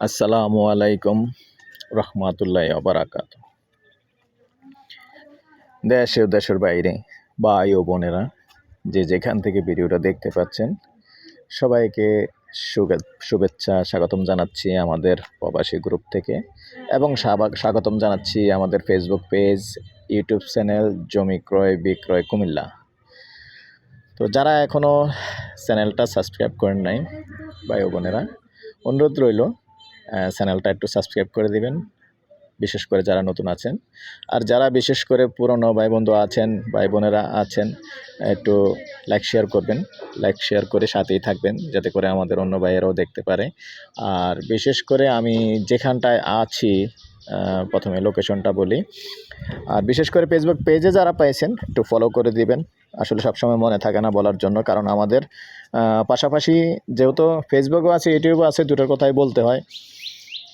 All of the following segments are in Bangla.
আসসালামু আলাইকুম রহমাতুল্লাহ বারাকাত। দেশে ও দেশের বাইরে ভাই ও বোনেরা, যে যেখান থেকে ভিডিওটা দেখতে পাচ্ছেন, সবাইকে শুভে- শুভেচ্ছা, স্বাগতম জানাচ্ছি আমাদের প্রবাসী গ্রুপ থেকে এবং স্বাগতম জানাচ্ছি আমাদের ফেসবুক পেজ ইউটিউব চ্যানেল জমি ক্রয়, বিক্রয়, কুমিল্লা। তো যারা এখনও চ্যানেলটা সাবস্ক্রাইব করেন নাই, ভাই বোনেরা, অনুরোধ রইল চ্যানেলটা একটু সাবস্ক্রাইব করে দিবেন, বিশেষ করে যারা নতুন আছেন। আর যারা বিশেষ করে পুরনো ভাই বন্ধু আছেন ভাই বোনেরা আছেন, একটু লাইক শেয়ার করবেন। লাইক শেয়ার করে সাথেই থাকবেন, যাতে করে আমাদের অন্য ভাইয়েরাও দেখতে পারে। আর বিশেষ করে আমি যেখানটায় আছি প্রথমে লোকেশনটা বলি। আর বিশেষ করে ফেসবুক পেজে যারা পাইছেন, একটু ফলো করে দিবেন। আসলে সবসময় মনে থাকে না বলার জন্য, কারণ আমাদের পাশাপাশি যেহেতু ফেসবুকও আছে ইউটিউবও আছে, দুটোর কথাই বলতে হয়।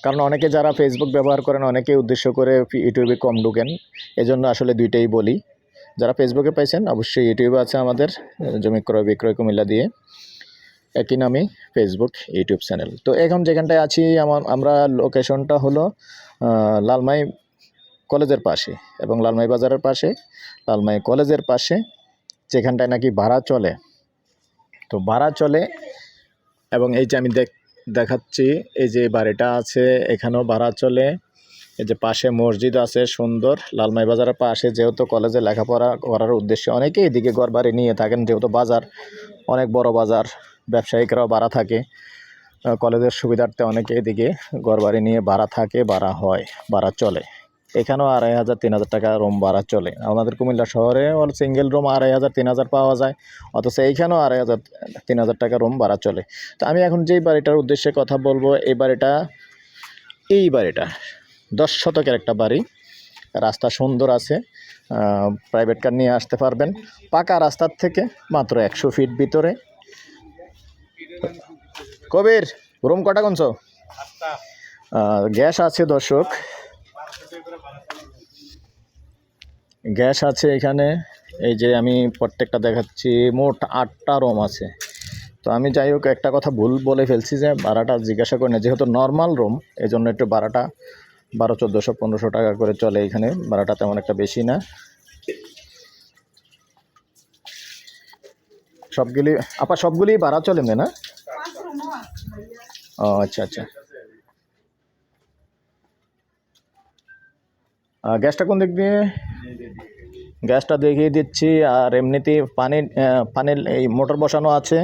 কারণ অনেকে যারা ফেসবুক ব্যবহার করেন অনেকে উদ্দেশ্য করে ইউটিউবে কম ঢুকেন। এজন্য আসলে দুইটাই বলি। যারা ফেসবুকে পাইছেন, অবশ্যই ইউটিউবে আছে আমাদের, জমি ক্রয়, বিক্রয়, কুমিল্লা দিয়ে। একই নামে ফেসবুক ইউটিউব চ্যানেল তো এখন যেখানটায় আছি আমার আমরা লোকেশনটা হলো লালমাই কলেজের পাশে এবং লালমাই বাজারের পাশে। লালমাই কলেজের পাশে, যেখানটায় নাকি ভাড়া চলে। তো ভাড়া চলে এবং এই যে আমি দেখ দেখাচ্ছি। এই যে বাড়িটা আছে, এখানেও ভাড়া চলে। এই যে পাশে মসজিদ আছে, সুন্দর। লালমাই বাজারের পাশে যেহেতু কলেজে লেখাপড়া করার উদ্দেশ্যে, অনেকেই এদিকে ঘর বাড়ি নিয়ে থাকেন, যেহেতু বাজার অনেক বড় বাজার, ব্যবসায়িকরাও ভাড়া থাকে। কলেজের সুবিধার্থে অনেকে এদিকে ঘর বাড়ি নিয়ে ভাড়া থাকে, ভাড়া হয়, ভাড়া চলে। এখানেও আড়াই হাজার, তিন হাজার টাকা রুম ভাড়া চলে। আমাদের কুমিল্লা শহরে সিঙ্গেল রুম আড়াই হাজার, তিন হাজার পাওয়া যায়। অথচ এইখানেও আড়াই হাজার, তিন হাজার টাকা রুম ভাড়া চলে। তো আমি এখন যেই বাড়িটার উদ্দেশ্যে কথা বলব, এই বাড়িটা এই বাড়িটা, দশ শতকের একটা বাড়ি। রাস্তা সুন্দর আছে প্রাইভেট কার নিয়ে আসতে পারবেন। পাকা রাস্তার থেকে মাত্র একশো ফিট ভিতরে। কবির রুম কটা কোনছো গ্যাস আছে দর্শক। গ্যাস আছে এখানে। এই যে আমি প্রত্যেকটা দেখাচ্ছি মোট আটটা রুম আছে। তো আমি যাই হোক একটা কথা ভুল বলে ফেলছি যে ভাড়াটা জিজ্ঞাসা করি না যেহেতু নর্মাল রুম এই জন্য একটু ভাড়াটা বারো চোদ্দোশো পনেরোশো টাকা করে চলে এখানে। ভাড়াটা তেমন একটা বেশি না। সবগুলি আপা সবগুলি ভাড়া চলে না? ও আচ্ছা আচ্ছা। গ্যাসটা কোন দিক দিয়ে? গ্যাসটা দেখিয়ে দিচ্ছি, আর এমনিতে পানি পানির এই মোটর বসানো আছে।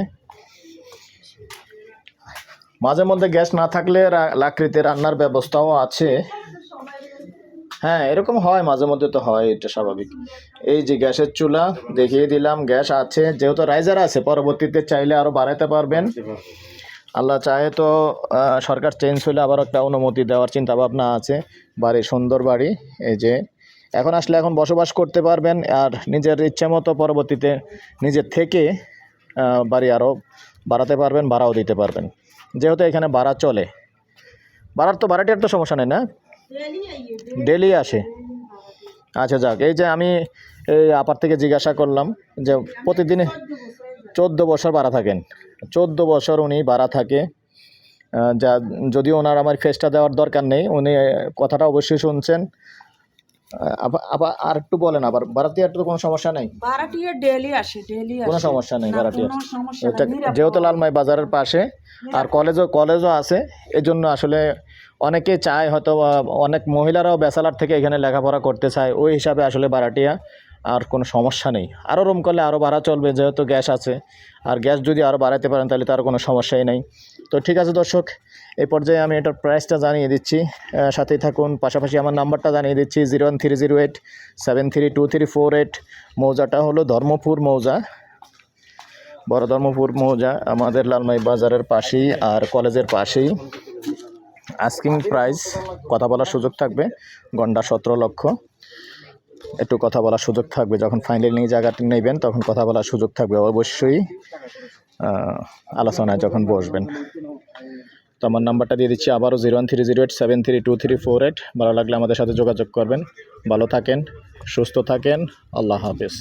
মাঝে মধ্যে গ্যাস না থাকলে লাকড়িতে রান্নার ব্যবস্থাও আছে। হ্যাঁ এরকম হয়, মাঝে মধ্যে তো হয়, এটা স্বাভাবিক। এই যে গ্যাসের চুলা, দেখিয়ে দিলাম, গ্যাস আছে। যেহেতু রাইজার আছে, পরবর্তীতে চাইলে আরও বাড়াতে পারবেন। আল্লাহ চাহে তো সরকার চেঞ্জ হলে আবার একটা অনুমতি দেওয়ার চিন্তা ভাবনা আছে। বাড়ি, সুন্দর বাড়ি, এই যে। এখন আসলে এখন বসবাস করতে পারবেন আর নিজের ইচ্ছে মতো পরবর্তীতে নিজের থেকে বাড়ি আরও বাড়াতে পারবেন, ভাড়াও দিতে পারবেন। যেহেতু এখানে ভাড়া চলে। ভাড়ার তো ভাড়াটির তো সমস্যা নেই না? ডেলি আসে। আচ্ছা যাক, এই যে আমি এই আপার থেকে জিজ্ঞাসা করলাম যে প্রতিদিন চোদ্দ বছর ভাড়া থাকেন। চোদ্দ বছর উনি ভাড়া থাকে। যা যদিও ওনার আমার ফেসটা দেওয়ার দরকার নেই উনি কথাটা অবশ্যই শুনছেন। আবার আর একটু বলেন আবার ভাড়াটিয়ার তো কোনো সমস্যা নেই? ভাড়াটিয়া ডেলি আসে ডেলি কোনো আসে। সমস্যা নেই ভাড়াটিয়ার কোনো সমস্যা নেই, নিরাপদ। যেহেতু লালমাই বাজারের পাশে আর কলেজও কলেজও আছে এজন্য আসলে অনেকে চায় হয়তো অনেক মহিলারাও ব্যাচেলার থেকে এখানে লেখাপড়া করতে চায় ওই হিসাবে আসলে ভাড়াটিয়া আর কোনো সমস্যা নেই। আরও রুম করলে আরও ভাড়া চলবে, যেহেতু গ্যাস আছে। আর গ্যাস যদি আরও বাড়াতে পারেন, তাহলে তার কোনো সমস্যাই নেই। তো ঠিক আছে দর্শক এই পর্যায়ে আমি এটার প্রাইসটা জানিয়ে দিচ্ছি। সাথেই থাকুন। পাশাপাশি আমার নাম্বারটা জানিয়ে দিচ্ছি zero one three zero eight seven three two three four eight মৌজাটা হলো ধর্মপুর মৌজা। বড় ধর্মপুর মৌজা, আমাদের লালমাই বাজারের পাশেই আর কলেজের পাশেই। আস্কিং প্রাইস কথা বলার সুযোগ থাকবে গন্ডা সতেরো লক্ষ। একটু কথা বলার সুযোগ থাকবে। যখন ফাইনাল নিয়ে জায়গাটি নেবেন, তখন কথা বলার সুযোগ থাকবে। অবশ্যই আলোচনায় যখন বসবেন। তো আমার নাম্বারটা দিয়ে দিচ্ছি আবারও zero one three zero eight seven three two three four eight ভালো লাগলে আমাদের সাথে যোগাযোগ করবেন। ভালো থাকেন, সুস্থ থাকেন। আল্লাহ হাফেজ।